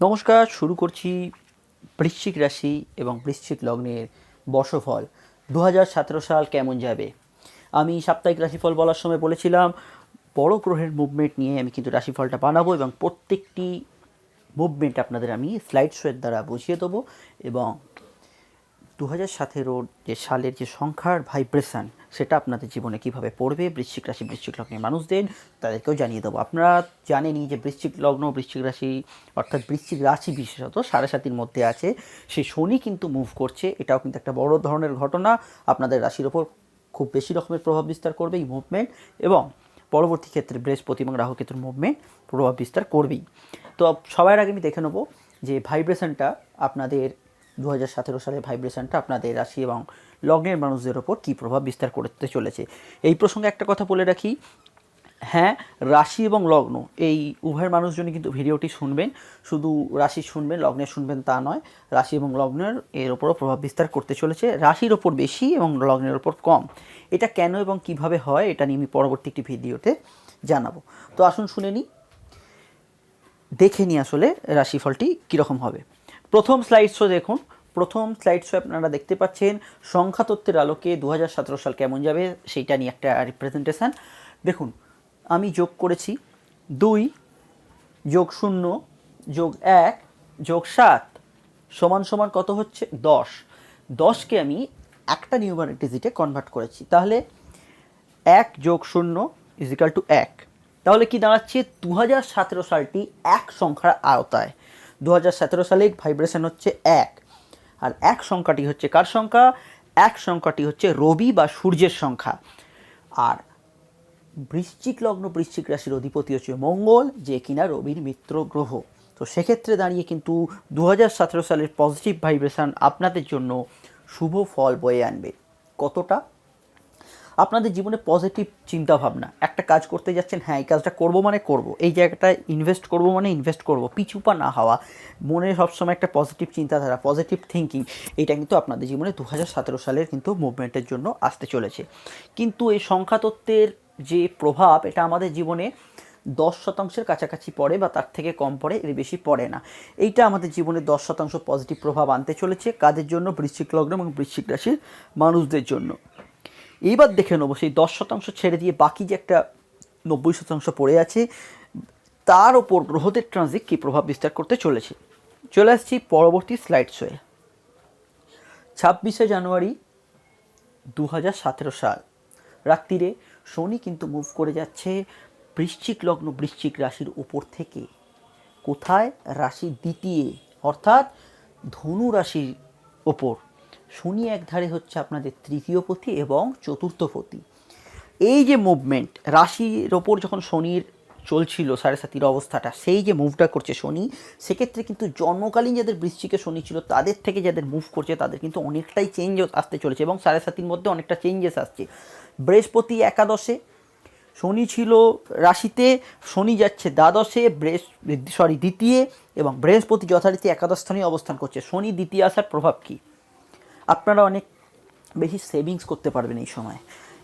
নমস্কার, শুরু করছি বৃশ্চিক রাশি এবং বৃশ্চিক লগ্নের বর্ষফল। দু হাজার সতেরো সাল কেমন যাবে? আমি সাপ্তাহিক রাশিফল বলার সময় বলেছিলাম, বড় গ্রহের মুভমেন্ট নিয়ে আমি কিন্তু রাশিফলটা বানাবো এবং প্রত্যেকটি মুভমেন্ট আপনাদের আমি স্লাইড শোয়ের দ্বারা বুঝিয়ে দেবো এবং দু হাজার সতেরোর যে সালের যে সংখ্যার ভাইব্রেশন সেটা আপনাদের জীবনে কীভাবে পড়বে? বৃশ্চিক রাশি, বৃশ্চিক লগ্নের মানুষদের তাদেরকেও জানিয়ে দেবো। আপনারা জানেনই যে বৃশ্চিক লগ্ন, বৃশ্চিক রাশি, অর্থাৎ বৃশ্চিক রাশি বিশেষত সাড়ে সাতির মধ্যে আছে। সেই শনি কিন্তু মুভ করছে। এটাও কিন্তু একটা বড় ধরনের ঘটনা। আপনাদের রাশির ওপর খুব বেশি রকমের প্রভাব বিস্তার করবে এই মুভমেন্ট এবং পরবর্তী ক্ষেত্রে বৃহস্পতি এবং রাহু মুভমেন্ট প্রভাব বিস্তার করবেই। তো সবার আগে আমি দেখে নেব যে ভাইব্রেশনটা আপনাদের দু হাজার সতেরো সালের ভাইব্রেশনটা আপনাদের রাশি এবং লগ্নের মানুষদের ওপর কী প্রভাব বিস্তার করতে চলেছে? এই প্রসঙ্গে একটা কথা বলে রাখি। হ্যাঁ রাশি এবং লগ্ন, এই উভয়ের মানুষজনই কিন্তু ভিডিওটি শুনবেন। শুধু রাশি শুনবেন, লগ্নে শুনবেন তা নয়। রাশি এবং লগ্নের এর ওপরও প্রভাব বিস্তার করতে চলেছে। রাশির ওপর বেশি এবং লগ্নের ওপর কম। এটা কেন এবং কীভাবে হয় এটা নিয়ে আমি পরবর্তী একটি ভিডিওতে জানাব। তো আসুন শুনে নিই। দেখে নিই আসলে রাশিফলটি কীরকম হবে। প্রথম স্লাইড শো দেখুন। প্রথম স্লাইড শো আপনারা দেখতে পাচ্ছেন। সংখ্যা তত্ত্বের আলোকে দু হাজার সতেরো সাল কেমন যাবে সেইটা নিয়ে একটা রিপ্রেজেন্টেশন দেখুন, আমি যোগ করেছি। দুই যোগ শূন্য যোগ এক যোগ সাত সমান সমান কত হচ্ছে? দশ। দশকে আমি একটা নিউমারিক ডিজিটে কনভার্ট করেছি। তাহলে এক যোগ শূন্য ইজিক্যাল টু এক। তাহলে কি দাঁড়াচ্ছে? দু হাজার সতেরো সালটি এক সংখ্যার আওতায়। দু হাজার সতেরো সালে ভাইব্রেশন হচ্ছে এক। আর এক সংখ্যাটি হচ্ছে কার সংখ্যা? এক সংখ্যাটি হচ্ছে রবি বা সূর্যের সংখ্যা। আর বৃশ্চিক লগ্ন, বৃশ্চিক রাশির অধিপতি হচ্ছে মঙ্গল, যে কিনা রবির মিত্র গ্রহ। তো সেক্ষেত্রে দাঁড়িয়ে কিন্তু দু হাজার সতেরো সালের পজিটিভ ভাইব্রেশন আপনাদের জন্য শুভ ফল বয়ে আনবে। কতটা? আপনাদের জীবনে পজিটিভ চিন্তা ভাবনা একটা কাজ করতে যাচ্ছেন হ্যাঁ এই কাজটা করব মানে করব। এই জায়গাটা ইনভেস্ট করব মানে ইনভেস্ট করব। পিছুপা না হওয়া, মনে সবসময় একটা পজিটিভ চিন্তাধারা পজিটিভ থিঙ্কিং এটা কিন্তু আপনাদের জীবনে দু হাজার সতেরো সালের কিন্তু মুভমেন্টের জন্য আসতে চলেছে। কিন্তু এই সংখ্যা তত্ত্বের যে প্রভাব, এটা আমাদের জীবনে দশ শতাংশের কাছাকাছি পড়ে বা তার থেকে কম পড়ে, এর বেশি পড়ে না। এইটা আমাদের জীবনে দশ শতাংশ পজিটিভ প্রভাব আনতে চলেছে কাদের জন্য? বৃশ্চিক লগ্ন এবং বৃশ্চিক রাশির মানুষদের জন্য। এইবার দেখে নেব, সেই দশ শতাংশ ছেড়ে দিয়ে বাকি যে একটা নব্বই শতাংশ পড়ে আছে, তার ওপর গ্রহদের ট্রানজিট কী প্রভাব বিস্তার করতে চলেছে? চলে আসছি পরবর্তী স্লাইড শোয়ে ছাব্বিশে জানুয়ারি দু হাজার সতেরো সাল। রাত্রিরে শনি কিন্তু মুভ করে যাচ্ছে বৃশ্চিক লগ্ন, বৃশ্চিক রাশির ওপর থেকে। কোথায়? রাশি দ্বিতীয়, অর্থাৎ ধনু রাশির ওপর শনি একধারে হচ্ছে আপনাদের তৃতীয় পতি এবং চতুর্থ পতি। এই যে মুভমেন্ট রাশির ওপর যখন শনির চলছিল সাড়ে সাতির অবস্থাটা, সেই যে মুভটা করছে শনি, সেক্ষেত্রে কিন্তু জন্মকালীন যাদের বৃশ্চিকে শনি ছিল, তাদের থেকে যাদের মুভ করছে, তাদের কিন্তু অনেকটাই চেঞ্জ আসতে চলেছে এবং সাড়ে সাতির মধ্যে অনেকটা চেঞ্জেস আসছে। বৃহস্পতি একাদশে, শনি ছিল রাশিতে, শনি যাচ্ছে দ্বাদশে বৃহস্প সরি দ্বিতীয় এবং বৃহস্পতি যথারীতি একাদশ স্থানে অবস্থান করছে। শনি দ্বিতীয় আসার প্রভাব কী? আপনারা অনেক বেশি সেভিংস করতে পারবেন এই সময়।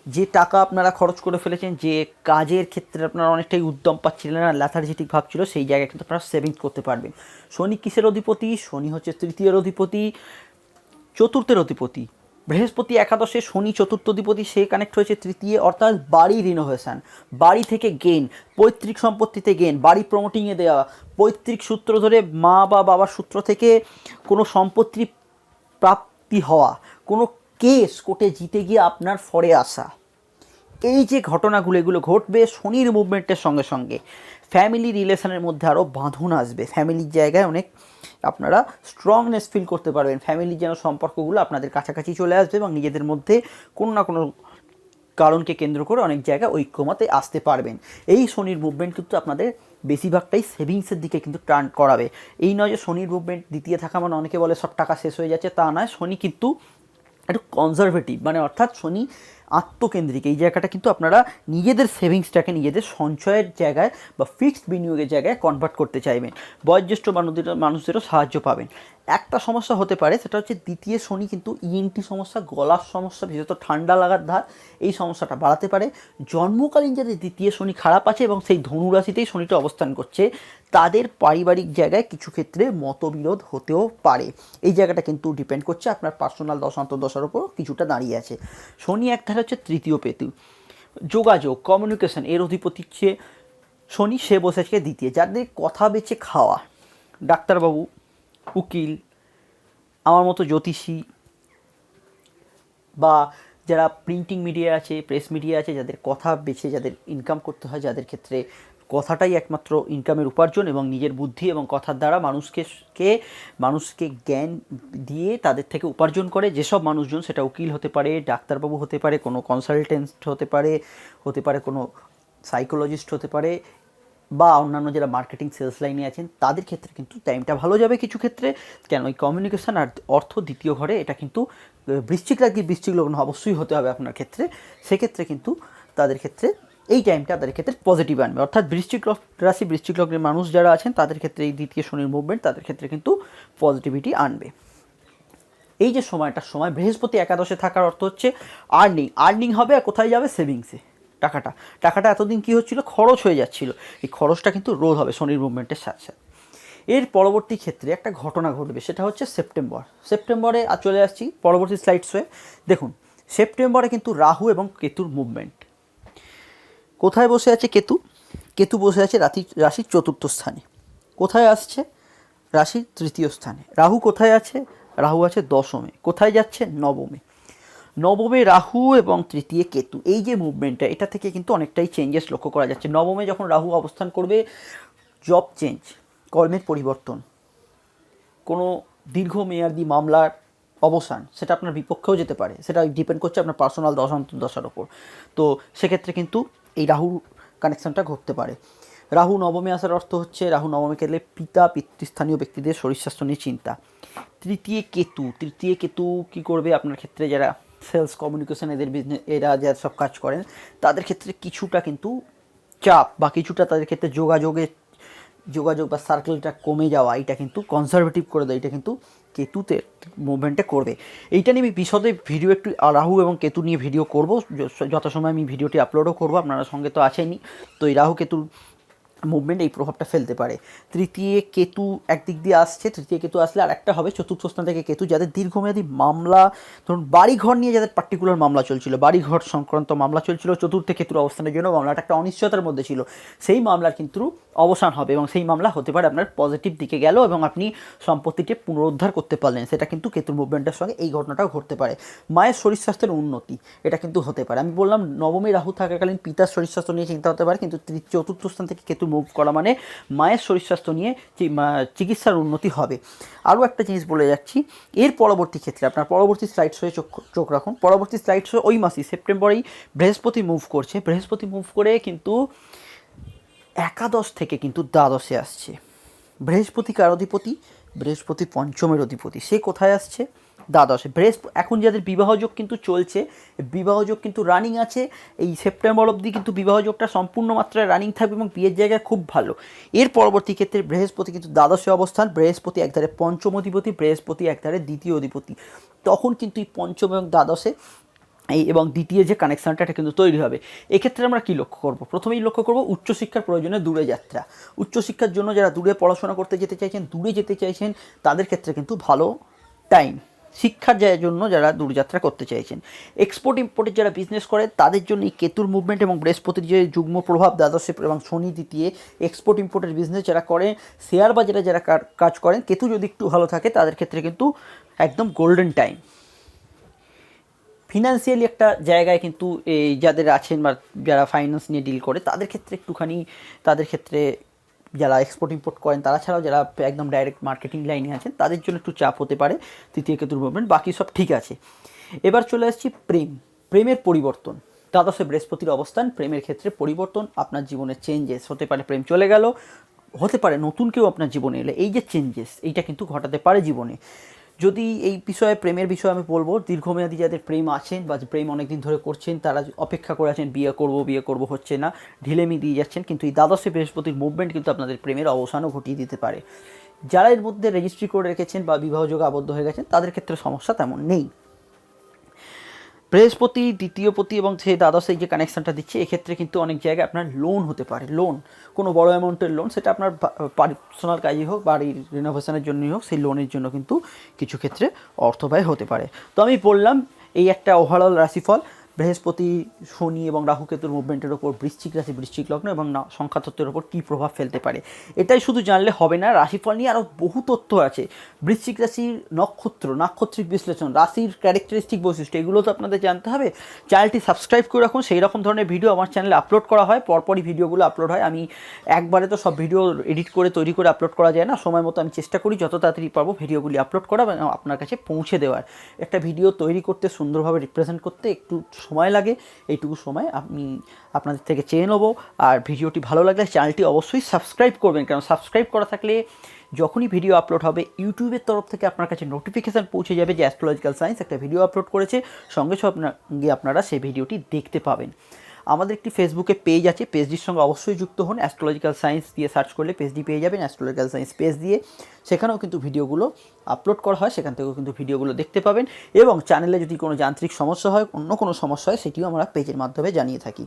যে টাকা আপনারা খরচ করে ফেলেছেন, যে কাজের ক্ষেত্রে আপনারা অনেকটাই উদ্যম পাচ্ছিলেন না ল্যাথার্জেটিক ভাব ছিল, সেই জায়গায় কিন্তু আপনারা সেভিংস করতে পারবেন। শনি কিসের অধিপতি? শনি হচ্ছে তৃতীয়ের অধিপতি, চতুর্থের অধিপতি। বৃহস্পতি একাদশে শনি চতুর্থ অধিপতি, সে কানেক্ট হয়েছে তৃতীয়, অর্থাৎ বাড়ি রিনোভেশন বাড়ি থেকে গেন পৈতৃক সম্পত্তিতে গেন বাড়ি প্রমোটিংয়ে দেওয়া। পৈতৃক সূত্র ধরে মা বা বাবার সূত্র থেকে কোনো সম্পত্তি প্রাপ্তি হওয়া, কোনো কেস কোর্টে জিতে গিয়ে আপনার ফরে আসা। এই যে ঘটনাগুলো, এগুলো ঘটবে শনির মুভমেন্টের সঙ্গে সঙ্গে। ফ্যামিলি রিলেশনের মধ্যে আরও বাঁধন আসবে। ফ্যামিলির জায়গায় অনেক আপনারা স্ট্রংনেস ফিল করতে পারবেন। ফ্যামিলির যেন সম্পর্কগুলো আপনাদের কাছাকাছি চলে আসবে এবং নিজেদের মধ্যে কোনো না কোনো কারণকে কেন্দ্র করে অনেক জায়গায় ঐক্যমতে আসতে পারবেন। এই শনির মুভমেন্ট কিন্তু আপনাদের বেশিরভাগটাই সেভিংসের দিকে কিন্তু টার্ন করাবে। এই নয় যে শনির মুভমেন্ট দ্বিতীয় থাকা মানে অনেকে বলে সব টাকা শেষ হয়ে যাচ্ছে, তা নয়। শনি কিন্তু একটু কনজারভেটিভ মানে অর্থাৎ শনি আত্মকেন্দ্রিক। এই জায়গাটা কিন্তু আপনারা নিজেদের সেভিংসটাকে নিজেদের সঞ্চয়ের জায়গায় বা ফিক্সড বিনিয়োগের জায়গায় কনভার্ট করতে চাইবেন। বয়োজ্যেষ্ঠ মানুষদের মানুষদেরও সাহায্য পাবেন। একটা সমস্যা হতে পারে, সেটা হচ্ছে দ্বিতীয় শনি কিন্তু ইএনটি সমস্যা, গলার সমস্যা, বিশেষত ঠান্ডা লাগার ধার, এই সমস্যাটা বাড়াতে পারে। জন্মকালীন যাদের দ্বিতীয় শনি খারাপ আছে এবং সেই ধনুরাশিতেই শনিটা অবস্থান করছে, তাদের পারিবারিক জায়গায় কিছু ক্ষেত্রে মতবিরোধ হতেও পারে। এই জায়গাটা কিন্তু ডিপেন্ড করছে আপনার পার্সোনাল দশান্তর দশার উপর কিছুটা দাঁড়িয়ে আছে। শনি এক ধারে হচ্ছে তৃতীয় পেতু। যোগাযোগ কমিউনিকেশন এর অধিপতি হচ্ছে শনি, সে বসেছে দ্বিতীয়। যাদের কথা বেছে খাওয়া, ডাক্তারবাবু উকিল, আমার মতো জ্যোতিষী বা যারা প্রিন্টিং মিডিয়া আছে প্রেস মিডিয়া আছে, যাদের কথা বেছে, যাদের ইনকাম করতে হয়, যাদের ক্ষেত্রে কথাটাই একমাত্র ইনকামের উপার্জন এবং নিজের বুদ্ধি এবং কথার দ্বারা মানুষকে, কে, মানুষকে জ্ঞান দিয়ে তাদের থেকে উপার্জন করে। যেসব মানুষজন সেটা উকিল হতে পারে, ডাক্তারবাবু হতে পারে, কোনো কনসালটেন্ট হতে পারে হতে পারে কোনো সাইকোলজিস্ট হতে পারে বা অন্যান্য যারা মার্কেটিং সেলস লাইনে আছেন, তাদের ক্ষেত্রে কিন্তু টাইমটা ভালো যাবে কিছু ক্ষেত্রে। কেন? ওই কমিউনিকেশান আর অর্থ দ্বিতীয় ঘরে, এটা কিন্তু বৃশ্চিক রাখি বৃশ্চিক লগ্ন অবশ্যই হতে হবে আপনার ক্ষেত্রে। সেক্ষেত্রে কিন্তু তাদের ক্ষেত্রে এই টাইমটা তাদের ক্ষেত্রে পজিটিভ আনবে। অর্থাৎ লগ- রাশি, বৃশ্চিক লগ্নের মানুষ যারা আছেন, তাদের ক্ষেত্রে এই দ্বিতীয় শনির মুভমেন্ট তাদের ক্ষেত্রে কিন্তু পজিটিভিটি আনবে। এই যে সময়টার সময় বৃহস্পতি একাদশে থাকার অর্থ হচ্ছে আর্নিং আর্নিং হবে আর কোথায় যাবে? সেভিংসে টাকাটা। টাকাটা এতদিন কী হচ্ছিল? খরচ হয়ে যাচ্ছিল। এই খরচটা কিন্তু রোধ হবে শনির মুভমেন্টের সাথে সাথে। এর পরবর্তী ক্ষেত্রে একটা ঘটনা ঘটবে, সেটা হচ্ছে সেপ্টেম্বর সেপ্টেম্বরে চলে আসছি পরবর্তী স্লাইডস হয়ে দেখুন সেপ্টেম্বরে কিন্তু রাহু এবং কেতুর মুভমেন্ট কোথায় বসে আছে কেতু? কেতু বসে আছে রাতি, রাশির চতুর্থ স্থানে। কোথায় আসছে? রাশির তৃতীয় স্থানে। রাহু কোথায় আছে? রাহু আছে দশমে। কোথায় যাচ্ছে? নবমে। নবমে রাহু এবং তৃতীয় কেতু। এই যে মুভমেন্টটা এটা থেকে কিন্তু অনেকটাই চেঞ্জেস লক্ষ্য করা যাচ্ছে। নবমে যখন রাহু অবস্থান করবে জব চেঞ্জ কর্মের পরিবর্তন, কোনো দীর্ঘমেয়াদী মামলার অবসান, সেটা আপনার বিপক্ষেও যেতে পারে। সেটা ডিপেন্ড করছে আপনার পার্সোনাল দশান্তর দশার ওপর। তো সেক্ষেত্রে কিন্তু এই রাহু কানেকশানটা ঘটতে পারে। রাহু নবমে আসার অর্থ হচ্ছে, রাহু নবমে গেলে পিতা, পিতৃস্থানীয় ব্যক্তিদের শরীর স্বাস্থ্য নিয়ে চিন্তা। তৃতীয় কেতু তৃতীয় কেতু কি করবে? আপনার ক্ষেত্রে যারা সেলস কমিউনিকেশন, এদের বিজনেস এরা যারা সব কাজ করেন, তাদের ক্ষেত্রে কিছুটা কিন্তু চাপ বা কিছুটা তাদের ক্ষেত্রে যোগাযোগের যোগাযোগ বা সার্কেলটা কমে যাওয়া, এটা কিন্তু কনজারভেটিভ করে দেয়, এটা কিন্তু কেতুতে মুভমেন্টে করবে। এইটা নিয়ে আমি বিশদে ভিডিও একটু রাহু এবং কেতু নিয়ে ভিডিও করব। যত সময় আমি ভিডিওটি আপলোডও করব, আপনারা সঙ্গে তো আছেনই। তো এই রাহু কেতুর মুভমেন্ট এই প্রভাবটা ফেলতে পারে। তৃতীয় কেতু একদিক দিয়ে আসছে, তৃতীয় কেতু আসলে আর একটা হবে। চতুর্থ স্থান থেকে কেতু, যাদের দীর্ঘমেয়াদী মামলা, ধরুন বাড়িঘর নিয়ে যাদের পার্টিকুলার মামলা চলছিল, বাড়িঘর সংক্রান্ত মামলা চলছিল, চতুর্থ কেতুর অবস্থানের জন্য মামলাটা একটা অনিশ্চয়তার মধ্যে ছিল। সেই মামলার কিন্তু অবসান হবে এবং সেই মামলা হতে পারে আপনার পজিটিভ দিকে গেল এবং আপনি সম্পত্তিটি পুনরুদ্ধার করতে পারলেন। সেটা কিন্তু কেতুর মুভমেন্টের সঙ্গে এই ঘটনাটাও ঘটতে পারে। মায়ের শরীর স্বাস্থ্যের উন্নতি, এটা কিন্তু হতে পারে। আমি বললাম নবমী রাহু থাকাকালীন পিতার শরীর স্বাস্থ্য নিয়ে চিন্তা হতে পারে, কিন্তু চতুর্থ স্থান থেকে কেতু মুভ করা মানে মায়ের শরীর স্বাস্থ্য নিয়ে চিকিৎসার উন্নতি হবে। আরও একটা জিনিস বলে যাচ্ছি, এর পরবর্তী ক্ষেত্রে, আপনার পরবর্তী স্লাইডস হয়ে চোখ চোখ রাখুন, পরবর্তী স্লাইড স্লাইডস ওই মাসই, সেপ্টেম্বরেই বৃহস্পতি মুভ করছে। বৃহস্পতি মুভ করে কিন্তু একাদশ থেকে কিন্তু দ্বাদশে আসছে। বৃহস্পতি কার অধিপতি, বৃহস্পতি পঞ্চমের অধিপতি, সে কোথায় আসছে? দ্বাদশে। বৃহস্প এখন যাদের বিবাহযোগ কিন্তু চলছে বিবাহযোগ কিন্তু রানিং আছে। এই সেপ্টেম্বর অবধি কিন্তু বিবাহযোগটা সম্পূর্ণ মাত্রায় রানিং থাকবে এবং বিয়ের জায়গায় খুব ভালো। এর পরবর্তী ক্ষেত্রে বৃহস্পতি কিন্তু দ্বাদশে অবস্থান, বৃহস্পতি একধারে পঞ্চম অধিপতি, বৃহস্পতি একধারে দ্বিতীয় অধিপতি। তখন কিন্তু এই পঞ্চম এবং দ্বাদশে এই এবং দ্বিতীয় যে কানেকশানটা এটা কিন্তু তৈরি হবে। এক্ষেত্রে আমরা কী লক্ষ্য করব? প্রথমেই লক্ষ্য করব উচ্চশিক্ষার প্রয়োজনে দূরে যাত্রা। উচ্চশিক্ষার জন্য যারা দূরে পড়াশোনা করতে যেতে চাইছেন, দূরে যেতে চাইছেন, তাদের ক্ষেত্রে কিন্তু ভালো টাইম শিক্ষার জন্য যারা দূরযাত্রা করতে চাইছেন। এক্সপোর্ট ইম্পোর্টের যারা বিজনেস করে, তাদের জন্য এই কেতুর মুভমেন্ট এবং বৃহস্পতির যে যুগ্ম প্রভাব, দ্বাদশে এবং শনি দ্বিতীয় এক্সপোর্ট ইম্পোর্টের বিজনেস যারা করেন শেয়ার বাজারে যারা কাজ করেন, কেতু যদি একটু ভালো থাকে, তাদের ক্ষেত্রে কিন্তু একদম গোল্ডেন টাইম ফিনান্সিয়ালি একটা জায়গায় কিন্তু এই যাদের আছেন বা যারা ফাইন্যান্স নিয়ে ডিল করে, তাদের ক্ষেত্রে একটুখানি, তাদের ক্ষেত্রে যারা এক্সপোর্ট ইম্পোর্ট করেন, তারা ছাড়াও যারা একদম ডাইরেক্ট মার্কেটিং লাইনে আছেন, তাদের জন্য একটু চাপ হতে পারে, তৃতীয় কেতুর মুভমেন্ট বাকি সব ঠিক আছে। এবার চলে আসছি প্রেম, প্রেমের পরিবর্তন। দ্বাদশে বৃহস্পতির অবস্থান, প্রেমের ক্ষেত্রে পরিবর্তন, আপনার জীবনে চেঞ্জেস হতে পারে প্রেম চলে গেল, হতে পারে নতুন কেউ আপনার জীবনে এলে, এই যে চেঞ্জেস এইটা কিন্তু ঘটাতে পারে জীবনে। যদি এই বিষয়ে, প্রেমের বিষয়ে আমি বলব, দীর্ঘমেয়াদী যাদের প্রেম আছেন বা প্রেম অনেকদিন ধরে করছেন, তারা অপেক্ষা করে আছেন, বিয়ে করব বিয়ে করব হচ্ছে না, ঢিলেমি দিয়ে যাচ্ছেন, কিন্তু এই দ্বাদশে বৃহস্পতির মুভমেন্ট কিন্তু আপনাদের প্রেমের অবসানও ঘটিয়ে দিতে পারে। যারা এর মধ্যে রেজিস্ট্রি করে রেখেছেন বা বিবাহযোগে আবদ্ধ হয়ে গেছেন, তাদের ক্ষেত্রে সমস্যা তেমন নেই। বৃহস্পতি, দ্বিতীয় পতি এবং যে দ্বাদশে যে কানেকশানটা দিচ্ছে, এক্ষেত্রে কিন্তু অনেক জায়গায় আপনার লোন হতে পারে। লোন কোনো বড় অ্যামাউন্টের লোন সেটা আপনার পার্সোনাল কাজই হোক, বাড়ির রিনোভেশনের জন্যই হোক, সেই লোনের জন্য কিন্তু কিছু ক্ষেত্রে অর্থ ব্যয় হতে পারে। তো আমি বললাম, এই একটা ওভারঅল রাশিফল বৃহস্পতি, শনি এবং রাহুকেতুর মুভমেন্টের ওপর বৃশ্চিক রাশি, বৃশ্চিক লগ্ন এবং না- সংখ্যাতত্ত্বের ওপর কী প্রভাব ফেলতে পারে? এটাই শুধু জানলে হবে না, রাশিফল নিয়ে আরও বহু তথ্য আছে। বৃশ্চিক রাশির নক্ষত্র, নাক্ষত্রিক বিশ্লেষণ, রাশির ক্যারেক্টারিস্টিক বৈশিষ্ট্য, এগুলো তো আপনাদের জানতে হবে। চ্যানেলটি সাবস্ক্রাইব করে রাখুন সেই রকম ধরনের ভিডিও আমার চ্যানেলে আপলোড করা হয়। পরপরই ভিডিওগুলো আপলোড হয়। আমি একবারে তো সব ভিডিও এডিট করে, তৈরি করে আপলোড করা যায় না। সময় মতো আমি চেষ্টা করি, যত তাড়াতাড়ি পারব ভিডিওগুলি আপলোড করা এবং আপনার কাছে পৌঁছে দেওয়ার। একটা ভিডিও তৈরি করতে, সুন্দরভাবে রিপ্রেজেন্ট করতে, একটু সময় লাগে, এইটুকু সময় আমি আপনাদের থেকে চেয়ে নেব। আর ভিডিওটি ভালো লাগলে চ্যানেলটি অবশ্যই সাবস্ক্রাইব করবেন, কারণ সাবস্ক্রাইব করা থাকলে যখনই ভিডিও আপলোড হবে, ইউটিউবের তরফ থেকে আপনার কাছে নোটিফিকেশান পৌঁছে যাবে যে অ্যাস্ট্রোলজিক্যাল সায়েন্স একটা ভিডিও আপলোড করেছে। সঙ্গে সঙ্গে আপনারা সেই ভিডিওটি দেখতে পাবেন। আমাদের একটি ফেসবুকে পেজ আছে। পেজটির সঙ্গে অবশ্যই যুক্ত হন। অ্যাস্ট্রোলজিক্যাল সায়েন্স দিয়ে সার্চ করলে পেজটি পেয়ে যাবেন। অ্যাস্ট্রোলজিক্যাল সায়েন্স পেজ দিয়ে সেখানেও কিন্তু ভিডিওগুলো আপলোড করা হয়। সেখান থেকেও কিন্তু ভিডিওগুলো দেখতে পাবেন। এবং চ্যানেলে যদি কোনো যান্ত্রিক সমস্যা হয়, অন্য কোনো সমস্যা হয়, সেটিও আমরা পেজের মাধ্যমে জানিয়ে থাকি।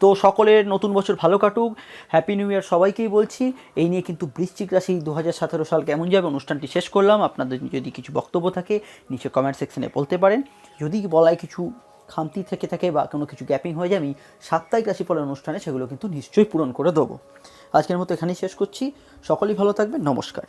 তো সকলের নতুন বছর ভালো কাটুক। হ্যাপি নিউ ইয়ার সবাইকেই বলছি। এই নিয়ে কিন্তু বৃশ্চিক রাশি দু হাজার সতেরো সাল কেমন যাবে অনুষ্ঠানটি শেষ করলাম। আপনাদের যদি কিছু বক্তব্য থাকে, নিচে কমেন্ট সেকশনে বলতে পারেন। যদি বলায় কিছু খামতি থেকে থাকে বা কোনো কিছু গ্যাপিং হয়ে যায়, আমি সাপ্তাহিক রাশিফলের অনুষ্ঠানে সেগুলো কিন্তু নিশ্চয়ই পূরণ করে দেবো। আজকের মতো এখানেই শেষ করছি। সকলেই ভালো থাকবেন। নমস্কার।